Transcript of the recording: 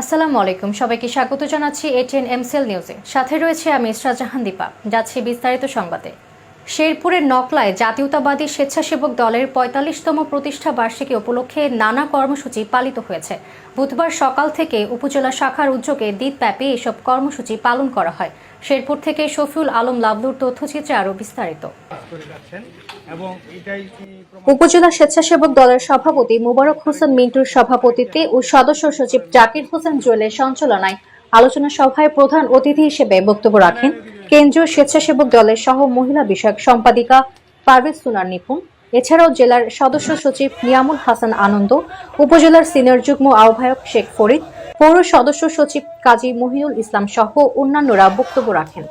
আসসালামু আলাইকুম। সবাইকে স্বাগত জানাচ্ছি এটিএন এমসেল নিউজে। সাথে রয়েছে আমি ইসরাজাহান দীপা। যাচ্ছি বিস্তারিত সংবাদে। শেরপুরের নকলায় জাতীয়তাবাদী স্বেচ্ছাসেবক দলের পঁয়তাল্লিশতম প্রতিষ্ঠা বার্ষিকী উপলক্ষে নানা কর্মসূচি পালিত হয়েছে। বুধবার সকাল থেকে উপজেলা শাখার উদ্যোগে দিনব্যাপী এসব কর্মসূচি পালন করা হয়। শেরপুর থেকে শফিউল আলম লাবলুর তথ্যচিত্রে আরও বিস্তারিত। উপজেলা স্বেচ্ছাসেবক দলের সভাপতি মোবারক হোসেন মিন্টুর সভাপতিত্বে ও সদস্য সচিব জাকির হোসেন জুয়েলের সঞ্চালনায় আলোচনা সভায় প্রধান অতিথি হিসেবে বক্তব্য রাখেন কেন্দ্রীয় স্বেচ্ছাসেবক দলের সহ মহিলা বিষয়ক সম্পাদিকা পারভেজ সুনার নিপুণ। এছাড়াও জেলার সদস্য সচিব নিয়ামুল হাসান আনন্দ, উপজেলার সিনিয়র যুগ্ম আহ্বায়ক শেখ ফরিদ, পৌর সদস্য সচিব কাজী মহিনুল ইসলাম সহ অন্যান্যরা বক্তব্য রাখেন।